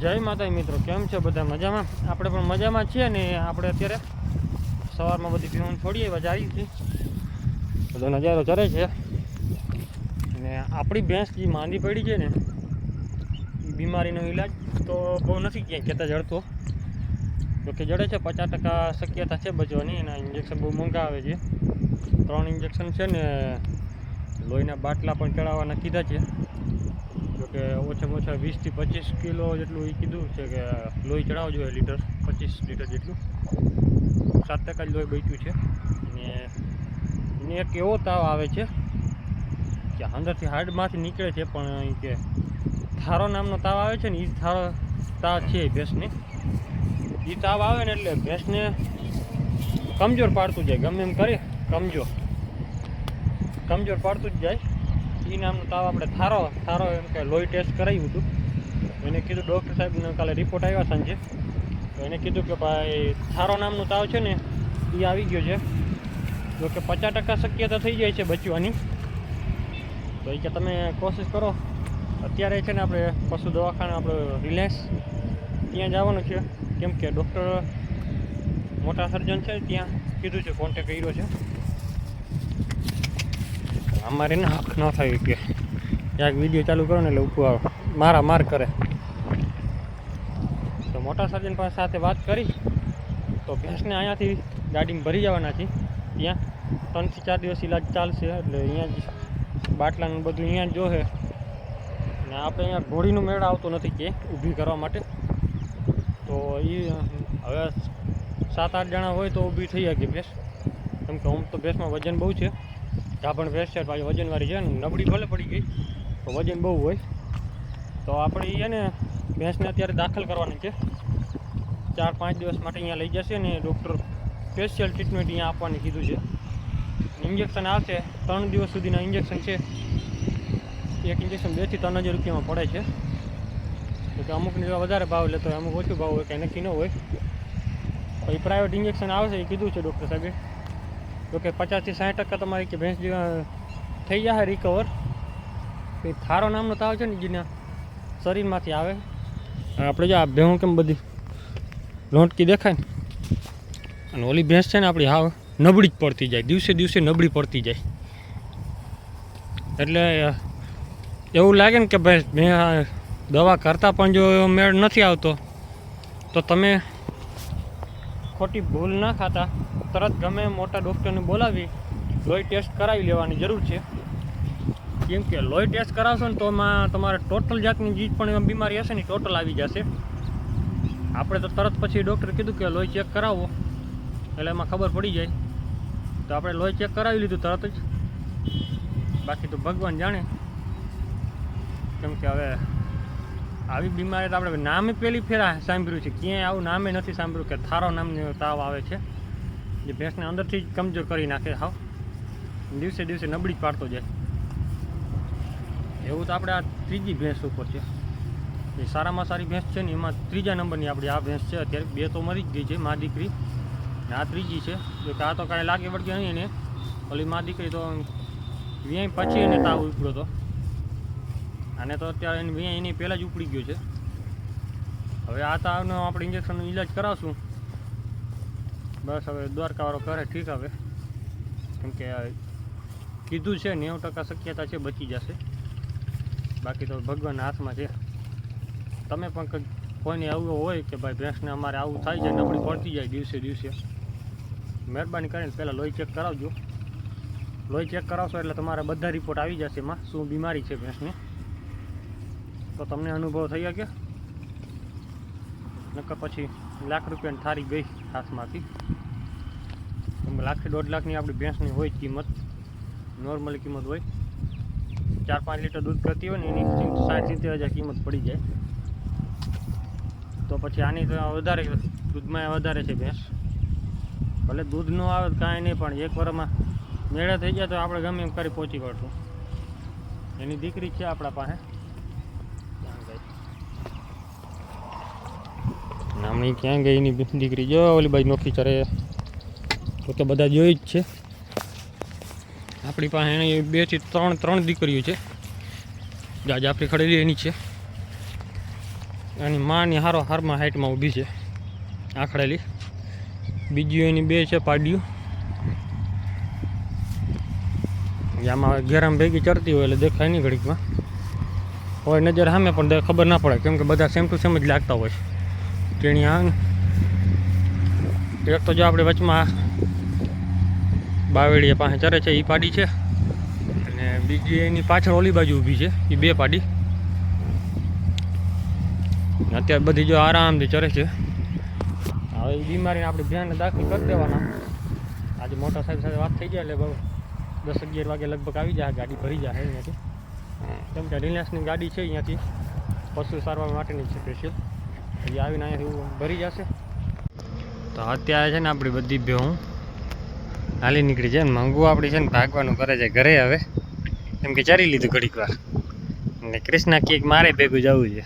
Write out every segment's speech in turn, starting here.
જય માતા મિત્રો, કેમ છે બધા મજામાં? આપણે પણ મજામાં છીએ ને આપણે અત્યારે સવારમાં બધી પીવાનું છોડીએ જાય છે બધો નજારો ચરે છે. ને આપણી ભેંસ જે માંદી પડી છે ને બીમારીનો ઈલાજ તો બહુ નથી ક્યાંય કહેતા જડતો. જોકે જડે છે, પચાસ ટકા શક્યતા છે બચવાની, એના ઇન્જેક્શન બહુ મોંઘા આવે છે. ત્રણ ઇન્જેક્શન છે ને, લોહીના બાટલા પણ ચડાવવાના કીધા છે. જોકે ઓછામાં ઓછા વીસથી પચીસ કિલો જેટલું એ કીધું છે કે લોહી ચડાવવું જોઈએ લીટર, પચીસ લીટર જેટલું. સાત ટકા જ લોહી બચ્યું છે. અને એને એક એવો તાવ આવે છે કે અંદરથી હાર્ડમાંથી નીકળે છે, પણ કે થારો નામનો તાવ આવે છે ને એ થારો તાવ છે ભેંસને. એ તાવ આવે ને એટલે ભેંસને કમજોર પાડતું જાય. ગમે એમ કરી, કમજોર. કમજોર પાડતું જ જાય. એ નામનો તાવ આપણે થારો થારો એમ કે લોહી ટેસ્ટ કરાવ્યું હતું. એને કીધું ડૉક્ટર સાહેબને કાલે રિપોર્ટ આવ્યા સાંજે. તો એને કીધું કે ભાઈ થારો નામનો તાવ છે ને એ આવી ગયો છે. જો કે પચાસ ટકા શક્યતા થઈ જાય છે બચવાની. તો એ કે તમે કોશિશ કરો. અત્યારે છે ને આપણે પશુ દવાખાના આપણે રિલાયન્સ ત્યાં જવાનું છે. કેમ કે ડૉક્ટર મોટા સર્જન છે ત્યાં કીધું છે કોન્ટેક કર્યો છે. અમારે એને હક ન થાય કે ક્યાંક વીડિયો ચાલુ કરો ને એટલે ઉપર આવે. મારા માર કરે. તો મોટા સર્જન પાસે સાથે વાત કરી. તો ભેંસને અહીંયાથી ગાડીમાં ભરી જવાના છે ત્યાં ત્રણથી ચાર દિવસ ઇલાજ ચાલશે એટલે અહીંયા જ બાટલાનું બધું અહીંયા જ જોશે ને આપણે અહીંયા ઘોડીનું મેળ આવતો નથી કે ઊભી કરવા માટે. તો એ હવે સાત આઠ જણા હોય તો ઊભી થઈ શકે ભેંસ. કેમ કે હું તો ભેંસમાં વજન બહુ છે. ભેંસ છે પાછી વજનવાળી છે ને, નબળી ભલે પડી ગઈ, તો વજન બહુ હોય. તો આપણે એ ને, ભેંસને અત્યારે દાખલ કરવાની છે. ચાર પાંચ દિવસ માટે અહીંયા લઈ જશે ને, ડૉક્ટર સ્પેશિયલ ટ્રીટમેન્ટ અહીંયા આપવાની કીધું છે. ઇન્જેક્શન આવશે, ત્રણ દિવસ સુધીના ઇન્જેક્શન છે. એક ઇન્જેક્શન બેથી ત્રણ હજાર રૂપિયામાં પડે છે. કે અમુકની વધારે ભાવ લેતો હોય અમુક ઓછો ભાવ હોય, કંઈ નક્કી ન હોય. પછી પ્રાઇવેટ ઇન્જેક્શન આવશે એ કીધું છે ડૉક્ટર સાહેબે. તો કે પચાસથી સાઠ ટકા તમારી કે ભેંસ થઈ જશે રિકવર એ થારો નામનો તાવ છે ને જેના શરીરમાંથી આવે. આપણે જો આ ભેહું કેમ બધી લોંટકી દેખાય ને? અને ઓલી ભેંસ છે ને આપણી હાવ નબળી જ પડતી જાય. દિવસે દિવસે નબળી પડતી જાય. એટલે એવું લાગે ને કે ભાઈ મેં દવા કરતાં પણ જો મેળ નથી આવતો, તો તમે ખોટી ભૂલ ના ખાતા. તરત ગમે મોટા ડૉક્ટરને બોલાવી, લોહી ટેસ્ટ કરાવી લેવાની જરૂર છે. કેમ કે લોહી ટેસ્ટ કરાવશો ને તો એમાં તમારે ટોટલ જાતની જે પણ બીમારી હશે ને ટોટલ આવી જશે. આપણે તો તરત પછી ડૉક્ટરે કીધું કે લોહી ચેક કરાવો. એટલે એમાં ખબર પડી જાય. તો આપણે લોહી ચેક કરાવી લીધું તરત જ. બાકી તો ભગવાન જાણે. કેમ કે હવે આવી બીમારી તો આપણે નામે પહેલી ફેરા સાંભળ્યું છે. ક્યાંય આવું નામે નથી સાંભળ્યું કે થારો નામનો તાવ આવે છે. જે ભેંસને અંદરથી જ કમજોર કરી નાખે હાવ. દિવસે દિવસે નબળી પાડતો જાય. એવું તો આપણે આ ત્રીજી ભેંસ ઉપર છે. એ સારામાં સારી ભેંસ છે ને, એમાં ત્રીજા નંબરની આપણી આ ભેંસ છે. અત્યારે બે તો મરી જ ગઈ છે, મા દીકરી. આ ત્રીજી છે. જો કે આ તો કાંઈ લાગે વળગે નહીં એને. ઓલી મા દીકરી તો વ્યાય પછી એને તાવ ઉપડ્યો હતો અને તો અત્યારે એની વ્યાય એની પહેલાં જ ઉપડી ગયો છે. હવે આ તાવનો આપણે ઇન્જેક્શનનો ઈલાજ કરાવશું. બસ હવે દ્વારકાવાળો કરે ઠીક હવે. કેમ કે કીધું છે નેવું ટકા શક્યતા છે, બચી જશે. બાકી તો ભગવાનના હાથમાં છે. તમે પણ કંઈક કોઈને આવું હોય કે ભાઈ ભેંસને અમારે આવું થાય છે નબળી પડતી જાય દિવસે દિવસે, મહેરબાની કરીને પહેલાં લોહી ચેક કરાવજો. લોહી ચેક કરાવશો એટલે તમારા બધા રિપોર્ટ આવી જશે એમાં શું બીમારી છે ભેંસને. તો તમને અનુભવ થઈ શકે નકર પછી લાખ રૂપિયાની થારી ગઈ હાથમાંથી લાખથી દોઢ લાખની આપણી ભેંસની હોય કિંમત નોર્મલી કિંમત હોય. ચાર પાંચ લીટર દૂધ કરતી હોય ને એની સાઠ, સિત્તેર હજાર કિંમત પડી જાય. તો પછી આની વધારે દૂધમાં વધારે છે ભેંસ. ભલે દૂધ ન આવે કાંઈ નહીં, પણ એક વરમાં મેળા થઈ જાય તો આપણે ગમે એમ કરી પહોંચી વળશું. એની દીકરી છે આપણા પાસે ક્યાં ગઈ નામની ક્યાં ગઈ એની દીકરી? જો ઓલી બાઈ નોખી ચરે તો બધા જોઈ જ છે. આપણી પાસે એની બેથી ત્રણ ત્રણ દીકરીઓ છે. જાજ આપણી ખડેલી એની છે. એની માની હારો હારમાં હાઈટમાં ઊભી છે. આખડેલી. બીજી એની બે છે પાડ્યું. આમાં ગેરામ ભેગી ચડતી હોય એટલે દેખાય નહીં ઘડીકમાં. હોય નજર સામે પણ ખબર ના પડે, કેમ કે બધા સેમ ટુ સેમ જ લાગતા હોય. તેણી એક તો જો આપણે વચમાં બાવેડીએ પાસે ચરે છે એ પાડી છે. અને બીજી એની પાછળ ઓલી બાજુ ઊભી છે એ બે પાડી. અત્યારે બધી જો આરામથી ચરે છે. હવે એ બીમારીને આપણે ધ્યાન દાખલ કરી દેવાના. આજે મોટા સાહેબ સાથે વાત થઈ જાય એટલે બહુ દસ અગિયાર વાગે લગભગ આવી જાય, ગાડી ભરી જાય અહીંયાથી. કેમ કે રિલાયન્સની ગાડી છે અહીંયાથી. પશુ સારવાર માટેની છે સ્પેશિયલ હજી આવીને અહીંયાથી ભરી જશે. તો અત્યારે છે ને આપણી બધી ભેહું હાલી નીકળી છે ને મંગુ આપણી છે ને ભાગવાનું કરે છે ઘરે હવે. એમ કે ચારી લીધું ઘડીક વાર. ને ક્રિષ્ના કેક મારે ભેગું જવું છે.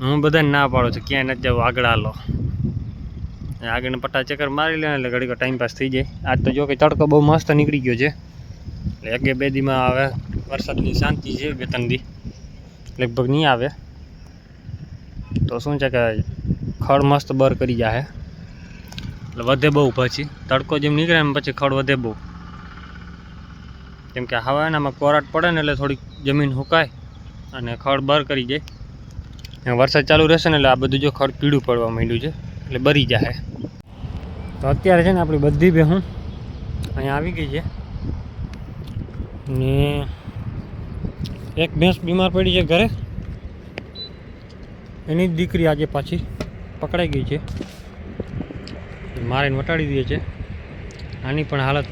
હું બધાને ના પાડું છું, ક્યાંય નથી જવું, આગળ હાલો. આગળને આગળ પટ્ટા ચક્કર મારી લે એટલે ઘડીક ટાઈમ પાસ થઈ જાય. આજ તો જો કે તડકો બહુ મસ્ત નીકળી ગયો છે. એટલે એક બે દીમાં આવે વરસાદની શાંતિ છે, બે ત્રણ દી. લગભગ નહીં આવે. તો શું છે કે ખડ મસ્ત બર કરી જાય એટલે વધે બહુ પછી. તડકો જેમ નીકળે એમ પછી ખડ વધે બહુ. કેમ કે હવા એનામાં કોરાટ પડે ને એટલે થોડીક જમીન સુકાય અને ખડ બર કરી જાય. વરસાદ ચાલુ રહેશે ને એટલે આ બધું જો ખડ પીળું પડવા માંડ્યું છે, એટલે બરી જાય તો અત્યારે છે ને આપણી બધી ભેહું અહીંયા આવી ગઈ છે. ને એક ભેંસ બીમાર પડી છે ઘરે. એની જ દીકરી આજે પાછી પકડાઈ ગઈ છે. મારીને વટાડી દે છે. આની પણ હાલત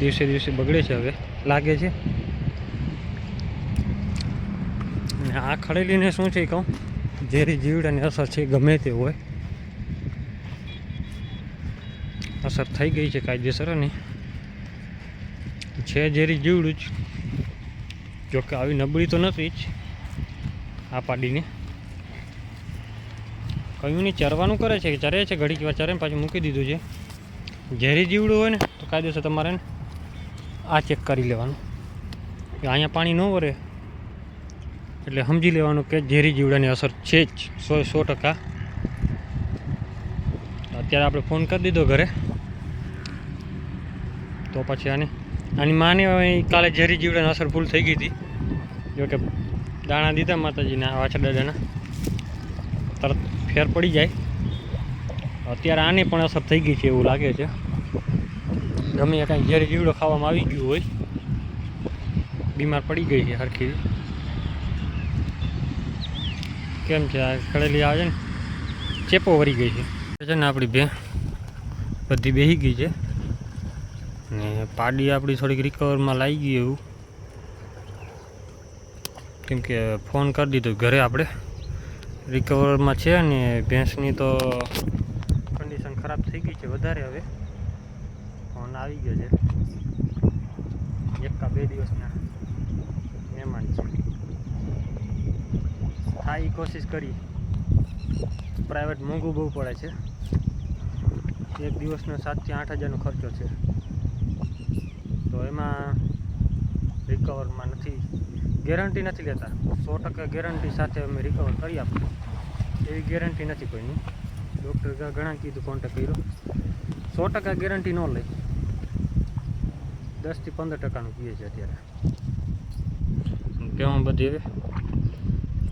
દિવસે દિવસે બગડે છે હવે, લાગે છે. આ ખડેલીને શું છે કહું? ઝેરી જીવડાની અસર છે, ગમે તે હોય. અસર થઈ ગઈ છે કાયદેસર અને છે ઝેરી જીવડું જ. જોકે આવી નબળી તો નથી જ. આ પાડીને કયું નહીં ચરવાનું કરે છે કે ચરે છે, ઘડીક વાર ચરે પાછું મૂકી દીધું છે. ઝેરી જીવડું હોય ને, તો કાયદેસર તમારે આ ચેક કરી લેવાનું. કે અહીંયા પાણી ન વરે, એટલે સમજી લેવાનું કે ઝેરી જીવડાની અસર છે જ, સો સો ટકા. અત્યારે આપણે ફોન કરી દીધો ઘરે. તો પછી આની આની માને કાલે ઝેરી જીવડાની અસર ફૂલ થઈ ગઈ હતી. જોકે દાણા દીધા માતાજીના વાછા દાદાના તરત ફેર પડી જાય. અત્યારે આને પણ અસર થઈ ગઈ છે એવું લાગે છે. ગમે કાંઈ જ્યારે જીવડો ખાવામાં આવી ગયું હોય, બીમાર પડી ગઈ છે હરખી. કેમ છે, આ ખડેલી આવે છે ને, ચેપો વરી ગઈ છે. છે ને આપણી બે બધી બેસી ગઈ છે. ને પાડી આપણી થોડીક રિકવરમાં લાવી ગઈ એવું. કેમ કે ફોન કરી દીધો ઘરે આપણે. રિકવરમાં છે ને ભેંસની તો કન્ડિશન ખરાબ થઈ ગઈ છે વધારે હવે. ફોન આવી ગયો છે. એક બે દિવસના મહેમાન છે. થાય કોશિશ કરી. પ્રાઇવેટ મોંઘું બહુ પડે છે. એક દિવસનો સાતથી આઠ હજારનો ખર્ચો છે. તો એમાં રિકવરમાં નથી ગેરંટી નથી લેતા. સો ટકા ગેરંટી સાથે અમે રિકવર કરી આપીએ. એવી ગેરંટી નથી કોઈની. ડૉક્ટર ઘણા કીધું કોન્ટેક કર્યો. સો ટકા ગેરંટી ન લે દસથી પંદર ટકાનું પીએ છે અત્યારે. કેવું બધી હવે?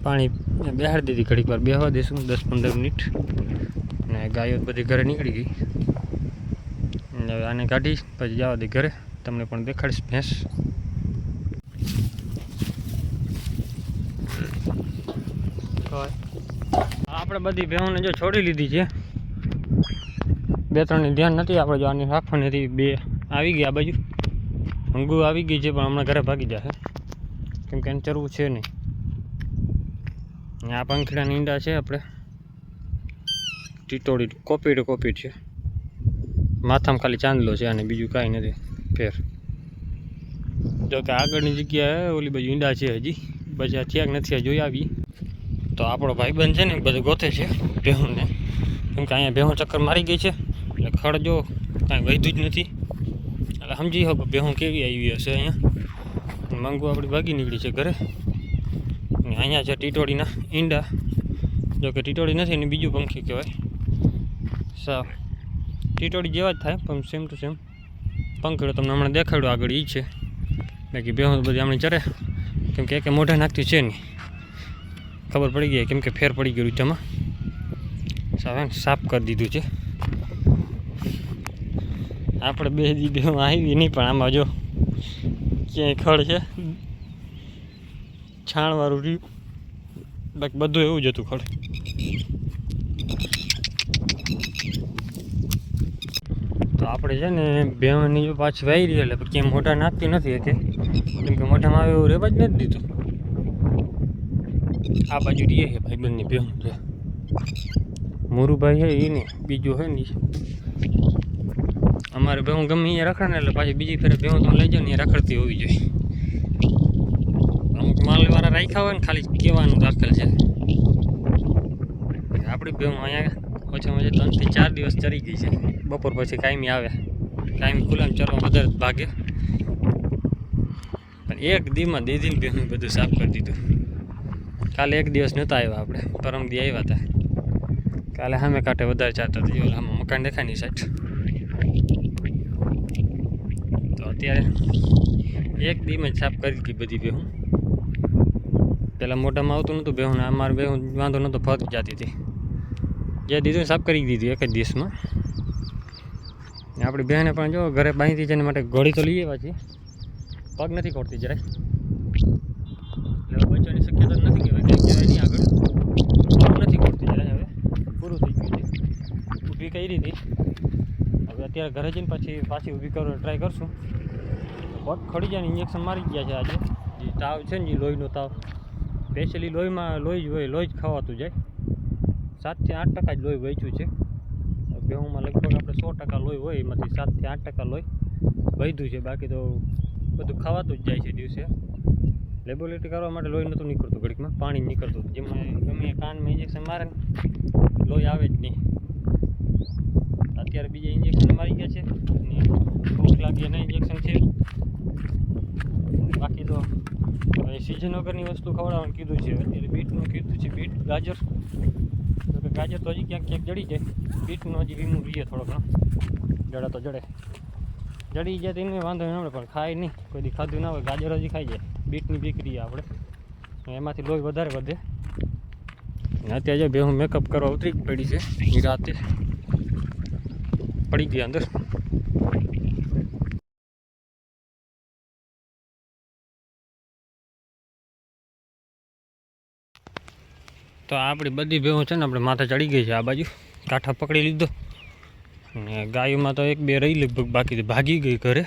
પાણી બેહાડી દીધી ઘડીક વાર. બેહવા દઈશું દસ પંદર મિનિટ. અને ગાયો બધી ઘરે નીકળી ગઈ. હવે આને કાઢી પછી જવા દે ઘરે. તમને પણ દેખાડીશ ભેંસ. આપણે બધી ભેહોને જો છોડી લીધી છે. બે ત્રણની ધ્યાન નથી આપણે જો આની રાખવાની હતી, બે આવી ગયા બાજુ. ઊંઘું આવી ગઈ છે, પણ હમણાં ઘરે ભાગી જશે કેમ કે એને ચરવું છે નહીં. આ પંખીડાની ઈંડા છે આપણે. ટીટોડી કોપીડ કોપીડ છે. માથામાં ખાલી ચાંદલો છે અને બીજું કાંઈ નથી. ફેર. જો કે આગળની જગ્યાએ ઓલી બાજુ ઈંડા છે હજી. પછી આ થયા નથી જોઈ આવી તો આપણો ભાઈબંધ છે ને બધું ગોતે છે ભેહુંને. કેમ કે અહીંયા ભેહું ચક્કર મારી ગઈ છે, એટલે ખડ જો કાંઈ વધ્યું જ નથી. એટલે સમજી શકો ભેહું કેવી આવી હશે અહીંયા. મંગુ આપણી ભાગી નીકળી છે ઘરે. અહીંયા છે ટીટોળીના ઈંડા. જો કે ટીટોળી નથી ને બીજું પંખી કહેવાય. સાવ. ટીટોળી જેવા જ થાય, પણ સેમ ટુ સેમ પંખીડો તમને હમણાં દેખાડ્યો આગળ એ છે. બાકી બેહું બધી હમણાં ચરે. કેમ કે મોઢે નાખતી છે નહીં. ખબર પડી ગઈ કેમ કે ફેર પડી ગયું ઊંચામાં સાવ હે સાફ કરી દીધું છે. આપણે બે દીધું આવી નહીં પણ આમાં જો ક્યાંય ખડ છે. છાણવાળું રહ્યું. બાકી બધું એવું જ હતું ખડ. તો આપણે છે ને બેવાની જો પાછી વાઈ રહી એટલે કે મોટા નાખતી નથી કે કેમ કે મોઢામાં આવે એવું રહેવા જ નથી દીધું. આ બાજુ રહીએ છે ભાઈ, બંને બેહું છે. મોરુભાઈ છે એ ને બીજું છે ને અમારે બેહું ગમે અહીંયા રખડે ને એટલે પાછી બીજી ફેરે બેહું તમે લઈ જાઓ ને રખડતી હોવી જોઈએ. અમુક માલવાળા રાખ્યા હોય ને, ખાલી કહેવાનું રાખેલ છે. આપણી બેહું અહીંયા ઓછામાં ઓછી ત્રણથી ચાર દિવસ ચરી ગઈ છે. બપોર પછી કાયમી આવે. કાયમી ખુલ્લામ ચરવા વધારે ભાગે. પણ એક દીમાં દીદીને બેહું બધું સાફ કરી દીધું. કાલે એક દિવસ નહોતા આવ્યા આપણે. પરમ દી આવ્યા હતા કાલે સામે કાંઠે વધારે ચાલતો હતી. ઓલા આમાં મકાન દેખાયની સાઈડ તો અત્યારે એક દીમાં જ સાફ કરી દીધી બધી બેહું. પહેલાં મોઢામાં આવતું નહોતું બેહું ને અમારે બેહું વાંધો નહોતો ફરક જતી હતી. જે દીધું સાફ કરી દીધી એક જ દિવસમાં. આપણી બહેને પણ જો ઘરે બાંધી જેને માટે ઘોડી તો લઈ આવ્યા છીએ. પગ નથી ખોડતી જરાય એટલે બચવાની શક્યતા નથી કહેવાય કંઈ કહેવાય નહીં આગળ પગ નથી ખોડતી જરાય હવે પૂરું થઈ ગયું છે ઊભી કરી હતી હવે અત્યારે ઘરે જઈને પછી પાછી ઊભી કરવાનો ટ્રાય કરશું. પગ ખડી જાય ઇન્જેક્શન મારી ગયા છે આજે. જે તાવ છે ને, જે લોહીનો તાવ. સ્પેશિયલી લોહીમાં લોહી જ હોય, લોહી જ ખાવાતું જાય. સાતથી આઠ ટકા જ લોહી વહેંચ્યું છે. બેહુંમાં લગભગ આપણે સો ટકા લોહી હોય, એમાંથી સાતથી આઠ ટકા લોહી વધ્યું છે. બાકી તો બધું ખાવાતું જ જાય છે દિવસે. લેબોરેટરી કરવા માટે લોહી નહોતું નીકળતું ઘડીકમાં, પાણી નીકળતું જેમાં ગમે કાનમાં ઇન્જેક્શન મારે લોહી આવે જ નહીં. અત્યારે બીજા ઇન્જેક્શન મારી ગયા છે. અને ભૂખ લાગી એના ઇન્જેક્શન છે. બાકી તો હવે સિઝન વગરની વસ્તુ ખવડાવવાનું કીધું છે. અત્યારે બીટનું કીધું છે બીટ, ગાજર. તો કે ગાજર તો હજી ક્યાંક ક્યાંક જડી જાય. બીટનું હજી વીમું રહીએ થોડો ઘણો જડે તો જડે. જડી જાય તો એને વાંધો ન આવે, પણ ખાય નહીં. કોઈ દી ખાધું ના હોય, ગાજર હજી ખાઈ જાય. બીટની બીકરી આપણે. એમાંથી લોહી વધારે વધે. અત્યારે જો બે હું મેકઅપ કરવા ઉતરી પડી છે. રાતે પડી ગઈ અંદર. તો આપણી બધી ભેહું છે ને, આપણે માથે ચડી ગઈ છે આ બાજુ. કાંઠા પકડી લીધો. અને ગાયોમાં તો એક બે રહી લગભગ બાકી ભાગી ગઈ ઘરે.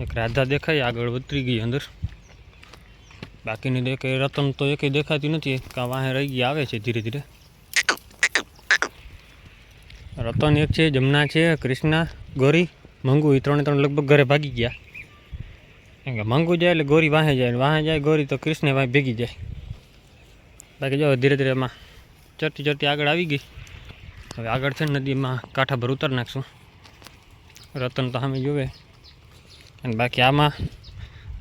એક રાધા દેખાય, આગળ ઉતરી ગઈ અંદર. બાકીની દેખાય, રતન તો એકે દેખાતી નથી કાં વાહે રહી ગઈ આવે છે ધીરે ધીરે. રતન એક છે, જમના છે, કૃષ્ણા, ગોરી, મંગુ એ ત્રણે ત્રણ લગભગ ઘરે ભાગી ગયા. કેમ કે મંગુ જાય એટલે ગોરી વાહે જાય વાહે જાય ગોરી તો કૃષ્ણે વાહે ભેગી જાય. બાકી જો ધીરે ધીરે એમાં ચડતી ચડતી આગળ આવી ગઈ. હવે આગળ છે નદીમાં કાંઠા ભર ઉતર નાખશું. રતન તો સામે જોવે. અને બાકી આમાં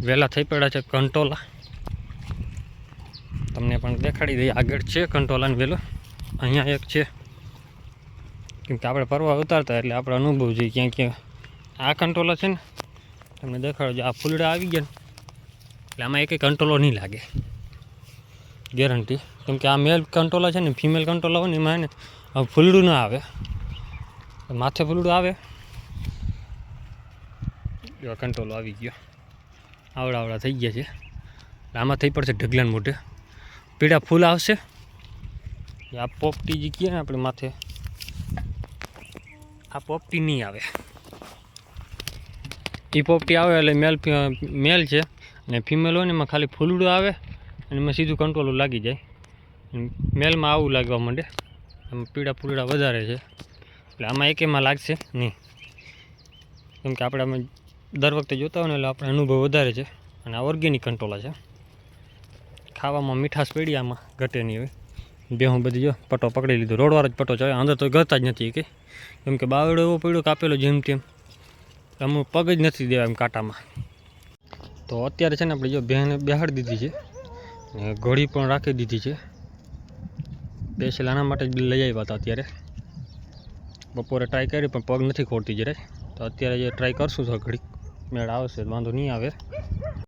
વહેલા થઈ પડ્યા છે કંટોલા. તમને પણ દેખાડી દઈએ. આગળ છે કંટોલાને વેલો. અહીંયા એક છે. કેમ કે આપણે પરવા ઉતારતા એટલે આપણે અનુભવ જોઈએ ક્યાં ક્યાં આ કંટ્રોલર છે ને, તમને દેખાડો આ ફૂલડા આવી ગયા ને, એટલે આમાં એક કંટ્રોલો નહીં લાગે. ગેરંટી કેમકે આ મેલ કંટ્રોલર છે ને ફિમેલ કંટ્રોલર હોય ને, એમાં ને ફૂલડું ના આવે. માથે ફૂલડું આવે. એવા કંટ્રોલો આવી ગયો. આવડા આવડા થઈ ગયા છે. આમાં થઈ પડશે ઢગલાન મોઢે. પીળા ફૂલ આવશે. આ પોપટી જે કહીએ ને આપણે માથે આ પોપટી નહીં આવે. એ પોપટી આવે એટલે મેલ મેલ છે. અને ફિમેલ હોય ને એમાં ખાલી ફૂલડું આવે અને એમાં સીધું કંટ્રોલ લાગી જાય. મેલમાં આવું લાગવા માંડે. એમાં પીળા પૂડા વધારે છે. એટલે આમાં એકેમાં લાગશે નહીં. કેમ કે આપણે આમાં દર વખતે જોતા હોય ને એટલે આપણે અનુભવ વધારે છે. અને આ ઓર્ગેનિક કંટ્રોલા છે. ખાવામાં મીઠાશ પડી આમાં ઘટે નહીં હવે બેહું બધી જો, પટો પકડી લીધો. રોડવાળો જ પટો ચાલે અંદર તો ગળતા જ નથી કે. કેમ કે બાવડો એવો પડ્યો કાપેલો જેમ તેમ. અમુક પગ જ નથી દેવા એમ કાંટામાં. તો અત્યારે છે ને આપણે જો બહેને બેહાડી દીધી છે. ને ઘોડી પણ રાખી દીધી છે. પેશલ આના માટે જ લઈ આવ્યા હતા અત્યારે. બપોરે ટ્રાય કરી પણ પગ નથી ખોડતી જરાય. તો અત્યારે જે ટ્રાય કરશું તો ઘડીક. મેળ આવશે, વાંધો નહીં આવે.